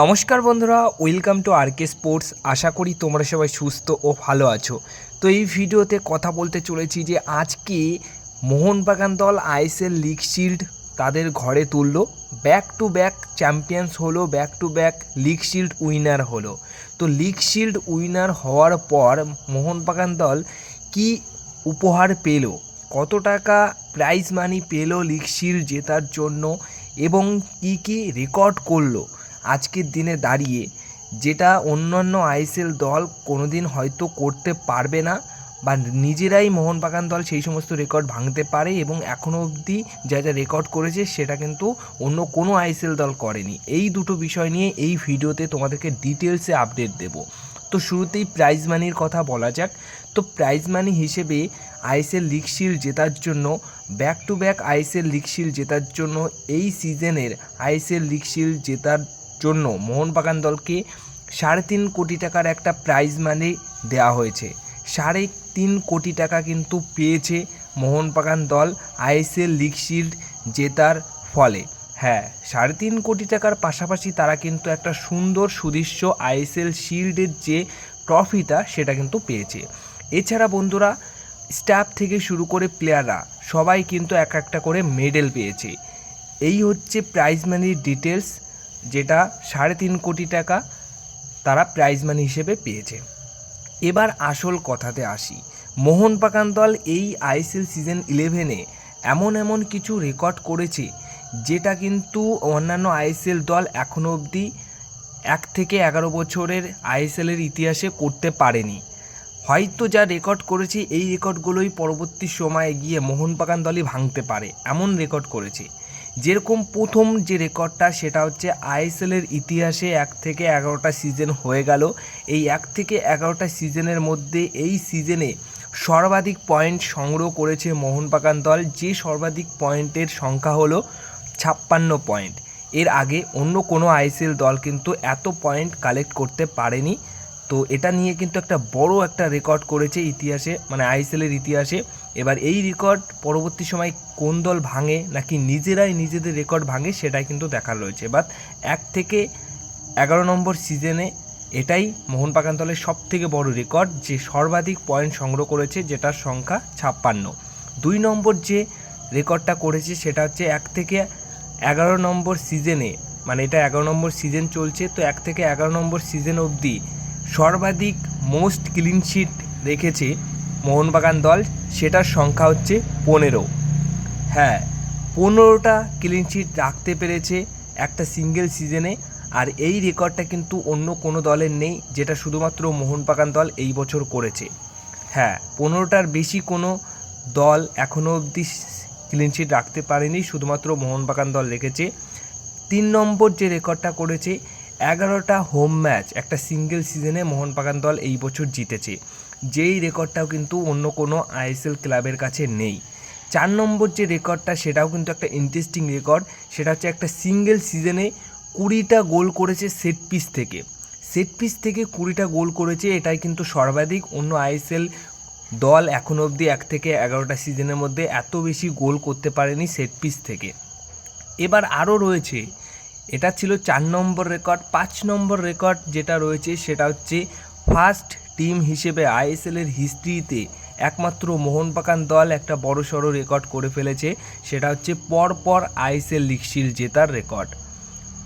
নমস্কার বন্ধুরা, welcome to R K sports. আশা করি তোমরা সবাই সুস্থ ও ভালো আছো। তো এই ভিডিওতে কথা বলতে চলেছি যে আজকে মোহনবাগান দল আইএসএল লিগ শিল্ড তাদের ঘরে তুললো। ব্যাক টু ব্যাক চ্যাম্পিয়ন্স হলো back to back league shield winner হলো। তো লিগ শিল্ড উইনার হওয়ার পর মোহনবাগান দল কি উপহার পেল? কত টাকা প্রাইজ মানি পেল লিগ শিল্ড জেতার জন্য এবং কি কি রেকর্ড করল? আজকের দিনে দাঁড়িয়ে, যেটা অন্যান্য আইএসএল দল কোনো দিন হয়তো করতে পারবে না বা নিজেরাই মোহনবাগান দল সেই সমস্ত রেকর্ড ভাঙতে পারে এবং এখনও অবধি যা যা রেকর্ড করেছে সেটা কিন্তু অন্য কোনো আইএসএল দল করেনি। এই দুটো বিষয় নিয়ে এই ভিডিওতে তোমাদেরকে ডিটেলসে আপডেট দেব। তো শুরুতেই প্রাইজ মানির কথা বলা যাক। তো প্রাইজ মানি হিসেবে আইএসএল লিগ শিল্ড জেতার জন্য back to back ISL league shield জেতার জন্য এই সিজনের আইএসএল লিগ শিল্ড জেতার জন্য মোহনবাগান দলকে সাড়ে তিন কোটি টাকার একটা প্রাইজ মানি দেওয়া হয়েছে। সাড়ে তিন কোটি টাকা কিন্তু পেয়েছে মোহনবাগান দল আইএসএল লিগ শিল্ড জেতার ফলে। হ্যাঁ সাড়ে তিন কোটি টাকার পাশাপাশি তারা কিন্তু একটা সুন্দর সুদৃশ্য আইএসএল শিল্ডের যে ট্রফিটা সেটা কিন্তু পেয়েছে। এছাড়া বন্ধুরা স্টাফ থেকে শুরু করে প্লেয়াররা সবাই কিন্তু এক একটা করে মেডেল পেয়েছে। এই হচ্ছে প্রাইজ মানির ডিটেলস যেটা সাড়ে তিন কোটি টাকা তারা প্রাইজ মানি হিসেবে পেয়েছে। এবার আসল কথাতে আসি। মোহনবাগান দল এই আইএসএল সিজন ইলেভেনে এমন এমন কিছু রেকর্ড করেছে, যেটা কিন্তু অন্যান্য আইএসএল দল এখনও অবধি এক থেকে এগারো বছরের আইএসএলের ইতিহাসে করতে পারেনি। হয়তো যা রেকর্ড করেছে, এই রেকর্ডগুলোই পরবর্তী সময়ে গিয়ে মোহনবাগান দলই ভাঙতে পারে, এমন রেকর্ড করেছে। যেরকম প্রথম যে রেকর্ডটা, সেটা হচ্ছে আইএসএলের ইতিহাসে এক থেকে এগারোটা সিজন হয়ে গেল। এই এক থেকে এগারোটা সিজনের মধ্যে এই সিজনে সর্বাধিক পয়েন্ট সংগ্রহ করেছে মোহনবাগান দল। যে সর্বাধিক পয়েন্টের সংখ্যা হলো ছাপ্পান্ন পয়েন্ট। এর আগে অন্য কোনো আইএসএল দল কিন্তু এত পয়েন্ট কালেক্ট করতে পারেনি। তো এটা নিয়ে কিন্তু একটা বড় একটা রেকর্ড করেছে ইতিহাসে মানে আইএসএলের ইতিহাসে। এবার এই রেকর্ড পরবর্তী সময় কোন দল ভাঙে, নাকি নিজেরাই নিজেদের রেকর্ড ভাঙে, সেটাই কিন্তু দেখার রয়েছে। বাট এক থেকে এগারো নম্বর সিজনে এটাই মোহনবাগান দলের সব থেকে বড় রেকর্ড যে সর্বাধিক পয়েন্ট সংগ্রহ করেছে, যেটার সংখ্যা ছাপ্পান্ন। দুই নম্বর যে রেকর্ডটা করেছে, সেটা হচ্ছে এক থেকে এগারো নম্বর সিজনে মানে এটা এগারো নম্বর সিজন চলছে, তো এক থেকে এগারো নম্বর সিজন অবধি সর্বাধিক মোস্ট ক্লিন শিট রেখেছে মোহনবাগান দল, সেটার সংখ্যা হচ্ছে পনেরো। হ্যাঁ পনেরোটা ক্লিন শিট রাখতে পেরেছে একটা সিঙ্গেল সিজনে আর এই রেকর্ডটা কিন্তু অন্য কোনো দলের নেই, যেটা শুধুমাত্র মোহনবাগান দল এই বছর করেছে। হ্যাঁ পনেরোটার বেশি কোনো দল এখনও অবধি ক্লিন শিট রাখতে পারেনি, শুধুমাত্র মোহনবাগান দল রেখেছে। তিন নম্বর যে রেকর্ডটা করেছে এগারোটা হোম ম্যাচ একটা সিঙ্গেল সিজনে মোহনবাগান দল এই বছর জিতেছে। যেই রেকর্ডটাও কিন্তু অন্য কোনো আইএসএল ক্লাবের কাছে নেই। চার নম্বর যে রেকর্ডটা, সেটাও কিন্তু একটা ইন্টারেস্টিং রেকর্ড সেটা হচ্ছে একটা সিঙ্গেল সিজনে কুড়িটা গোল করেছে সেট পিস থেকে। সেট পিস থেকে কুড়িটা গোল করেছে, এটাই কিন্তু সর্বাধিক। অন্য আইএসএল দল এখন অবধি এক থেকে এগারোটা সিজনের মধ্যে এত বেশি গোল করতে পারেনি সেট পিস থেকে। এবার আরও রয়েছে এটা ছিল চার নম্বর রেকর্ড পাঁচ নম্বর রেকর্ড যেটা রয়েছে সেটা হচ্ছে ফার্স্ট টিম হিসেবে আইএসএলের হিস্ট্রিতে একমাত্র মোহনবাগান দল একটা বড় সড়ো রেকর্ড করে ফেলেছে, সেটা হচ্ছে পরপর আইএসএল লিগ শিল্ড জেতার রেকর্ড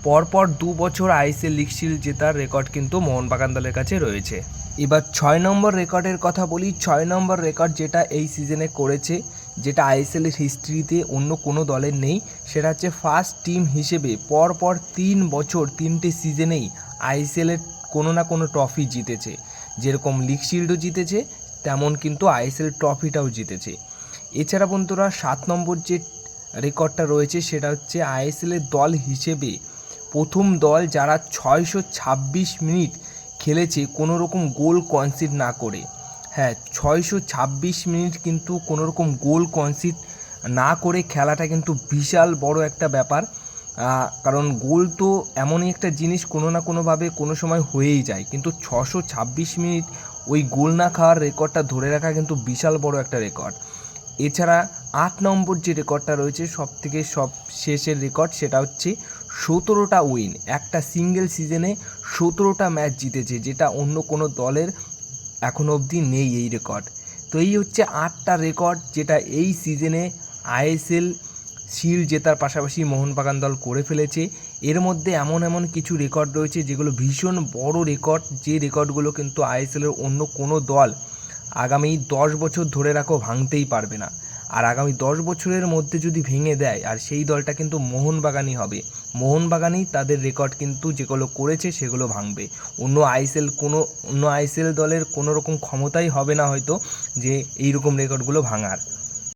পরপর দু বছর আইএসএল লিগ শিল্ড জেতার রেকর্ড কিন্তু মোহনবাগান দলের কাছে রয়েছে। এবার ছয় নম্বর রেকর্ডের কথা বলি, ছয় নম্বর রেকর্ড যেটা এই সিজনে করেছে যেটা আইএসএলের হিস্ট্রিতে অন্য কোনো দলের নেই, সেটা হচ্ছে ফার্স্ট টিম হিসেবে পরপর তিন বছর, তিনটে সিজনেই আইএসএলের কোনো না কোনো ট্রফি জিতেছে। যেরকম লিগ শিল্ডও জিতেছে, তেমন কিন্তু আইএসএল ট্রফিটাও জিতেছে। এছাড়া বন্ধুরা, সাত নম্বর যে রেকর্ডটা রয়েছে, সেটা হচ্ছে আইএসএলের দল হিসেবে প্রথম দল যারা ছয়শো ছাব্বিশ মিনিট খেলেছে, কোনো রকম গোল কনসিড না করে। হ্যাঁ ছয়শো ছাব্বিশ মিনিট কিন্তু কোনো রকম গোল কনসিড না করে খেলাটা কিন্তু বিশাল বড় একটা ব্যাপার। কারণ গোল তো এমনই একটা জিনিস কোনো না কোনোভাবে কোনো সময় হয়েই যায়। কিন্তু ছশো ছাব্বিশ মিনিট ওই গোল না খাওয়ার রেকর্ডটা ধরে রাখা কিন্তু বিশাল বড় একটা রেকর্ড। এছাড়া আট নম্বর যে রেকর্ডটা রয়েছে সব থেকে সব শেষের রেকর্ড সেটা হচ্ছে সতেরোটা উইন একটা সিঙ্গেল সিজনে সতেরোটা ম্যাচ জিতেছে, যেটা অন্য কোনো দলের এখনও অবধি নেই এই রেকর্ড তো এই হচ্ছে আটটা রেকর্ড যেটা এই সিজনে আইএসএল, শিল জেতার পাশাপাশি মোহনবাগান দল করে ফেলেছে। এর মধ্যে এমন এমন কিছু রেকর্ড রয়েছে যেগুলো ভীষণ বড় রেকর্ড যে রেকর্ডগুলো কিন্তু আইএসএলের অন্য কোনো দল আগামী দশ বছর ধরে রাখো ভাঙতেই পারবে না। আর আগামী দশ বছরের মধ্যে যদি ভেঙে দেয়, আর সেই দলটা কিন্তু মোহনবাগানই হবে। মোহনবাগানই তাদের রেকর্ড কিন্তু যেগুলো করেছে সেগুলো ভাঙবে। অন্য আইএসএল কোনো, অন্য আইসেল দলের কোনো রকম ক্ষমতাই হবে না হয়তো যে এই রকম রেকর্ডগুলো ভাঙার।